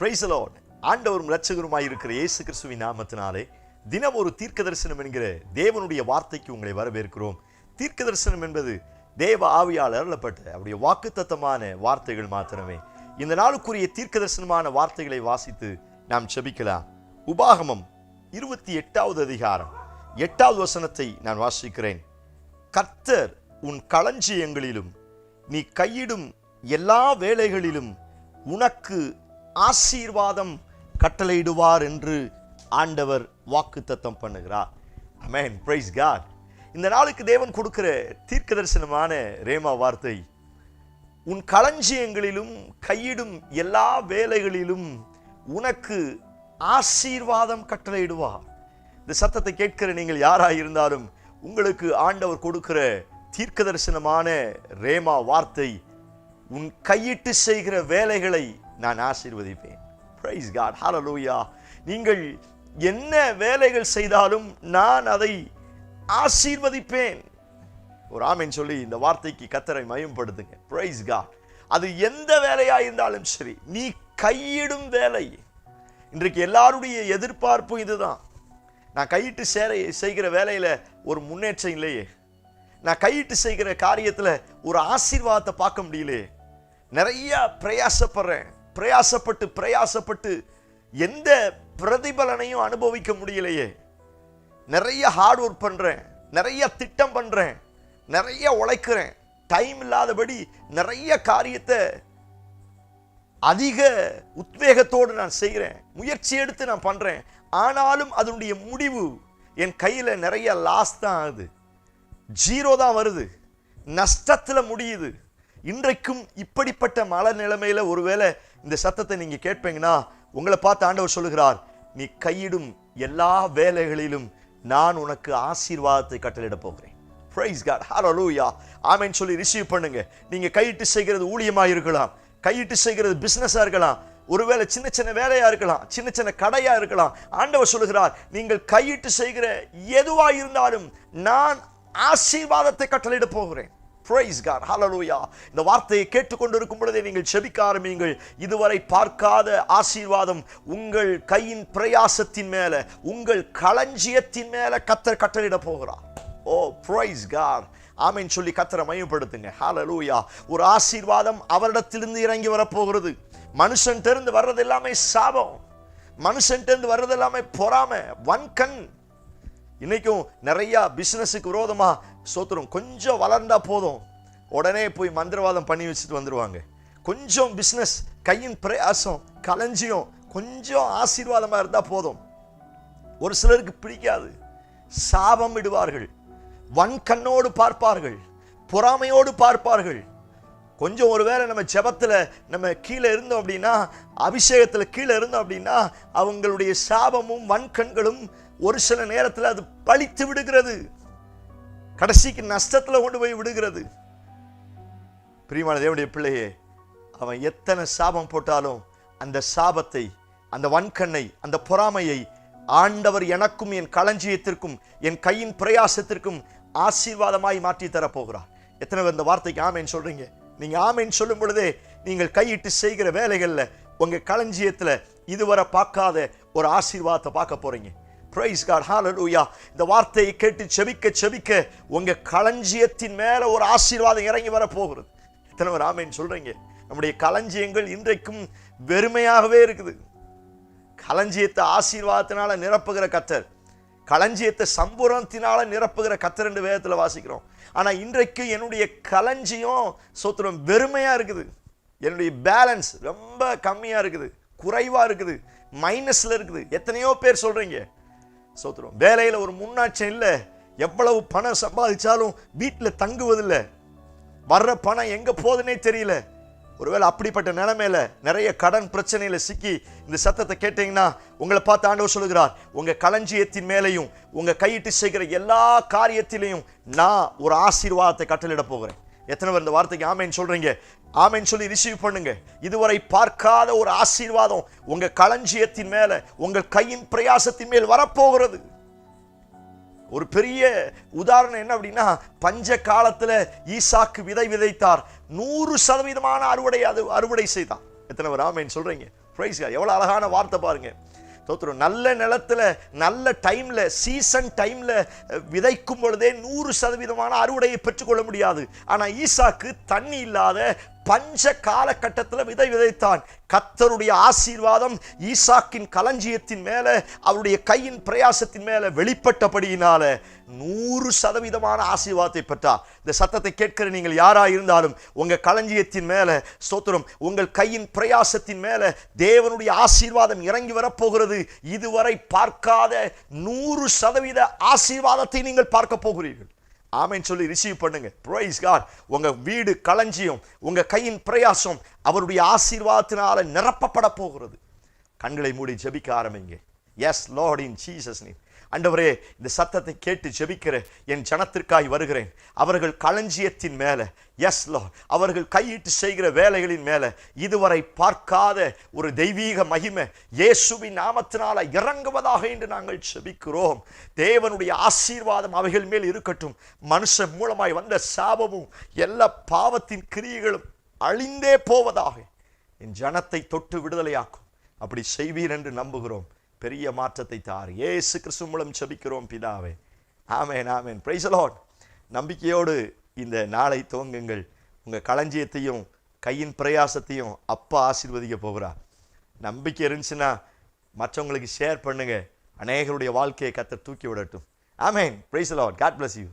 Price Lord ஆண்டவரும் லட்சகருமாய் இருக்கிற இயேசு கிறிஸ்துவின் நாமத்தினாலே தினம் ஒரு தீர்க்க தரிசனம் என்கிற தேவனுடைய வார்த்தைக்கு உங்களை வரவேற்கிறோம். தீர்க்க தரிசனம் என்பது தேவ ஆவியால் அருளப்பட்ட அவருடைய வாக்குத்தத்தமான வார்த்தைகள் மாத்திரமே. இந்த நாளுக்குரிய தீர்க்க தரிசனமான வார்த்தைகளை வாசித்து நாம் செபிக்கலாம் உபாகமம் இருபத்தி எட்டாவது அதிகாரம் எட்டாவது வசனத்தை நான் வாசிக்கிறேன். கர்த்தர் உன் களஞ்சியங்களிலும் நீ கையிடும் எல்லா வேலைகளிலும் உனக்கு ஆசீர்வாதம் கட்டளையிடுவார் என்று ஆண்டவர் வாக்குத்தத்தம் பண்ணுகிறார். அமேன் பிரைஸ் காட் இந்த நாளுக்கு தேவன் கொடுக்கிற தீர்க்க தரிசனமான ரேமா வார்த்தை உன் களஞ்சியங்களிலும் கையிடும் எல்லா வேலைகளிலும் உனக்கு ஆசீர்வாதம் கட்டளையிடுவார் இந்த சத்தத்தை கேட்கிற நீங்கள் யாராக இருந்தாலும் உங்களுக்கு ஆண்டவர் கொடுக்கிற தீர்க்க தரிசனமான ரேமா வார்த்தை உன் கையிட்டு செய்கிற வேலைகளை நான் ஆசீர்வதிப்பேன். பிரைஸ் காட் நீங்கள் என்ன வேலைகள் செய்தாலும் நான் அதை ஆசீர்வதிப்பேன். ஒரு ஆமென் சொல்லி இந்த வார்த்தைக்கு கத்தரை மயம்படுத்துங்க. பிரைஸ் காட் அது எந்த வேலையாக இருந்தாலும் சரி நீ கையிடும் வேலை. இன்றைக்கு எல்லாருடைய எதிர்பார்ப்பும் இதுதான். நான் கையிட்டு சேர செய்கிற வேலையில் ஒரு முன்னேற்றம் இல்லையே. நான் கையிட்டு செய்கிற காரியத்தில் ஒரு ஆசீர்வாதத்தை பார்க்க முடியலையே. நிறையா பிரயாசப்படுறேன். பிரயாசப்பட்டு பிரயாசப்பட்டு எந்த பிரதிபலனையும் அனுபவிக்க முடியலையே. நிறைய ஹார்ட் ஒர்க் பண்ணுறேன் நிறைய திட்டம் பண்ணுறேன் நிறைய உழைக்கிறேன். டைம் இல்லாதபடி நிறைய காரியத்தை அதிக உத்வேகத்தோடு நான் செய்கிறேன். முயற்சி எடுத்து நான் பண்ணுறேன் ஆனாலும் அதனுடைய முடிவு என் கையில் நிறைய லாஸ் தான் ஆகுது. ஜீரோ தான் வருது. நஷ்டத்தில் முடியுது. இன்றைக்கும் இப்படிப்பட்ட மழை நிலைமையில் ஒருவேளை இந்த சத்தத்தை நீங்கள் கேட்பீங்கன்னா உங்களை பார்த்து ஆண்டவர் சொல்லுகிறார் நீ கையிடும் எல்லா வேலைகளிலும் நான் உனக்கு ஆசீர்வாதத்தை கட்டளிட போகிறேன். பிரைஸ் காட் ஹalleluya ஆமைன்னு சொல்லி ரிசீவ் பண்ணுங்க. நீங்கள் கையிட்டு செய்கிறது ஊழியமாக இருக்கலாம். கையிட்டு செய்கிறது பிஸ்னஸாக இருக்கலாம். ஒருவேளை சின்ன சின்ன வேலையாக இருக்கலாம். சின்ன சின்ன கடையாக இருக்கலாம். ஆண்டவர் சொல்லுகிறார் நீங்கள் கையிட்டு செய்கிற எதுவாக இருந்தாலும் நான் ஆசீர்வாதத்தை கட்டளையிட போகிறேன். பிரைஸ் காட் ஹலலூயா இந்த வார்த்தையை கேட்டுக்கொண்டிருக்கும் பொழுதே நீங்கள் செபிக்க ஆரம்பிங்கள் இதுவரை பார்க்காத ஆசீர்வாதம் உங்கள் கையின் பிரயாசத்தின் மேலே உங்கள் களஞ்சியத்தின் மேலே கத்தர் கட்டளிட போகிறார். ஓ பிரைஸ் காட் ஆமைன்னு சொல்லி கத்தரை மையப்படுத்துங்க ஹலலூயா ஒரு ஆசீர்வாதம் அவரிடத்திலிருந்து இறங்கி வரப்போகிறது. மனுஷன் தெரிந்து வர்றது எல்லாமே சாபம். மனுஷன் இருந்து வர்றது எல்லாமே பொறாமை. வன்கண் இன்றைக்கும் நிறையா பிஸ்னஸுக்கு விரோதமாக சோத்துரும். கொஞ்சம் வளர்ந்தால் போதும். உடனே போய் மந்திரவாதம் பண்ணி வச்சுட்டு வந்துடுவாங்க கொஞ்சம் பிஸ்னஸ் கையின் பிரயாசம் களஞ்சியம் கொஞ்சம் ஆசீர்வாதமாக இருந்தால் போதும். ஒரு சிலருக்கு பிடிக்காது. சாபம் இடுவார்கள். வன்கண்ணோடு பார்ப்பார்கள். பொறாமையோடு பார்ப்பார்கள். கொஞ்சம் ஒருவேளை நம்ம ஜபத்தில் நம்ம கீழே இருந்தோம் அப்படின்னா அபிஷேகத்தில் கீழே இருந்தோம் அப்படின்னா அவங்களுடைய சாபமும் வன்கண்களும் ஒரு சில நேரத்தில் அது பழித்து விடுகிறது. கடைசிக்கு நஷ்டத்தில் கொண்டு போய் விடுகிறது. பிரியமான தேவனுடைய பிள்ளையே அவன் எத்தனை சாபம் போட்டாலும் அந்த சாபத்தை அந்த வன்கண்ணை அந்த பொறாமையை ஆண்டவர் எனக்கும் என் களஞ்சியத்திற்கும் என் கையின் பிரயாசத்திற்கும் ஆசீர்வாதமாய் மாற்றி தரப்போகிறார் எத்தனை பேர் இந்த வார்த்தைக்கு ஆமேன்னு சொல்றீங்க? நீங்கள் ஆமைன்னு சொல்லும் பொழுதே நீங்கள் கையிட்டு செய்கிற வேலைகளில் உங்கள் களஞ்சியத்தில் இதுவரை பார்க்காத ஒரு ஆசீர்வாதத்தை பார்க்க போகிறீங்க ப்ரைஸ் காட் ஹalleluya இந்த வார்த்தையை கேட்டு செபிக்க செபிக்க உங்கள் களஞ்சியத்தின் மேலே ஒரு ஆசீர்வாதம் இறங்கி வர போகிறது. எத்தனை பேர் ஆமைன்னு சொல்கிறீங்க நம்முடைய களஞ்சியங்கள் இன்றைக்கும் வெறுமையாகவே இருக்குது. களஞ்சியத்தை ஆசீர்வாதத்தினால நிரப்புகிற கத்தர் களஞ்சியத்தை சம்பூரணத்தினால நிரப்புகிற கத்திரண்டு வேதத்தில் வாசிக்கிறோம். ஆனால் இன்றைக்கு என்னுடைய களஞ்சியம் சோத்திரம் வெறுமையாக இருக்குது. என்னுடைய பேலன்ஸ் ரொம்ப கம்மியாக இருக்குது. குறைவாக இருக்குது. மைனஸில் இருக்குது. எத்தனையோ பேர் சொல்கிறீங்க சோத்திரம் வேலையில் ஒரு முன்னாட்சம் இல்லை. எவ்வளவு பணம் சம்பாதிச்சாலும் வீட்டில் தங்குவதில்லை. வர்ற பணம் எங்கே போகுதுன்னே தெரியல. ஒருவேளை அப்படிப்பட்ட நிலைமையில் நிறைய கடன் பிரச்சனையில் சிக்கி இந்த சத்தத்தை கேட்டீங்கன்னா உங்களை பார்த்து ஆண்டவர் சொல்லுகிறார் உங்கள் களஞ்சியத்தின் மேலையும் உங்கள் கையிட்டு செய்கிற எல்லா காரியத்திலையும் நான் ஒரு ஆசீர்வாதத்தை கட்டளிட போகிறேன். எத்தனை பேர் இந்த வார்த்தைக்கு ஆமைன்னு சொல்கிறீங்க ஆமைன்னு சொல்லி ரிசீவ் பண்ணுங்க. இதுவரை பார்க்காத ஒரு ஆசீர்வாதம் உங்கள் களஞ்சியத்தின் மேலே உங்கள் கையின் பிரயாசத்தின் மேல் வரப்போகிறது. ஒரு பெரிய உதாரணம் என்ன அப்படின்னா பஞ்ச காலத்தில் ஈசாக்கு விதை விதைத்தார். நூறு சதவீதமான அறுவடை அது அறுவடை செய்தான். எத்தனை பேர் ஆமைன்னு சொல்றீங்க? ப்ரைஸ் எவ்வளோ அழகான வார்த்தை பாருங்க. தோத்துரும். நல்ல நிலத்துல நல்ல டைம்ல சீசன் டைம்ல விதைக்கும் பொழுதே நூறு சதவீதமான அறுவடையை பெற்றுக்கொள்ள முடியாது. ஆனா ஈசாக்கு தண்ணி இல்லாத பஞ்ச காலகட்டத்தில் விதை விதைத்தான். கத்தருடைய ஆசீர்வாதம் ஈசாக்கின் களஞ்சியத்தின் மேல அவருடைய கையின் பிரயாசத்தின் மேல வெளிப்பட்டபடியினால நூறு சதவீதமான ஆசீர்வாதத்தை பெற்றார். இந்த சத்தத்தை கேட்கிற நீங்கள் யாராக இருந்தாலும் உங்கள் களஞ்சியத்தின் மேல ஸ்தோத்திரம் உங்கள் கையின் பிரயாசத்தின் மேல தேவனுடைய ஆசீர்வாதம் இறங்கி வரப்போகிறது. இதுவரை பார்க்காத நூறு சதவீத ஆசீர்வாதத்தை நீங்கள் பார்க்க போகிறீர்கள். ஆமைன்னு சொல்லி ரிசீவ் பண்ணுங்க. ப்ரைஸ் காட் உங்க வீடு களஞ்சியம் உங்க கையின் பிரயாசம் அவருடைய ஆசீர்வாதத்தினால நிரப்பப்பட போகிறது. கண்களை மூடி ஜெபிக்க ஆரம்பிங்க. Yes lord in Jesus name அண்டவரே இந்த சத்தத்தை கேட்டு ஜெபிக்கிற என் ஜனத்திற்காய் வருகிறேன். அவர்கள் களஞ்சியத்தின் மேலே. எஸ் லோ அவர்கள் கையிட்டு செய்கிற வேலைகளின் மேலே. இதுவரை பார்க்காத ஒரு தெய்வீக மகிமை இயேசுவின் நாமத்தினால இறங்குவதாக என்று நாங்கள் செபிக்கிறோம் தேவனுடைய ஆசீர்வாதம் அவைகள் மேல் இருக்கட்டும். மனுஷன் மூலமாய் வந்த சாபமும் எல்லா பாவத்தின் கிரியைகளும் அழிந்தே போவதாக. என் ஜனத்தை தொட்டு விடுதலையாக்கும். அப்படி செய்வீர் என்று நம்புகிறோம். பெரிய மாற்றத்தை தார். ஏசு கிறிஸ்து மூலம் செபிக்கிறோம் பிதாவே. ஆமேன் ஆமேன். பிரைஸ் லார்ட் நம்பிக்கையோடு இந்த நாளை துவங்குங்கள். உங்கள் களஞ்சியத்தையும் கையின் பிரயாசத்தையும் அப்பா ஆசீர்வதிக்க போகிறார். நம்பிக்கை இருந்துச்சுன்னா மற்றவங்களுக்கு ஷேர் பண்ணுங்கள் அநேகருடைய வாழ்க்கையை கத்த தூக்கி விடட்டும். ஆமேன். Praise lord god bless you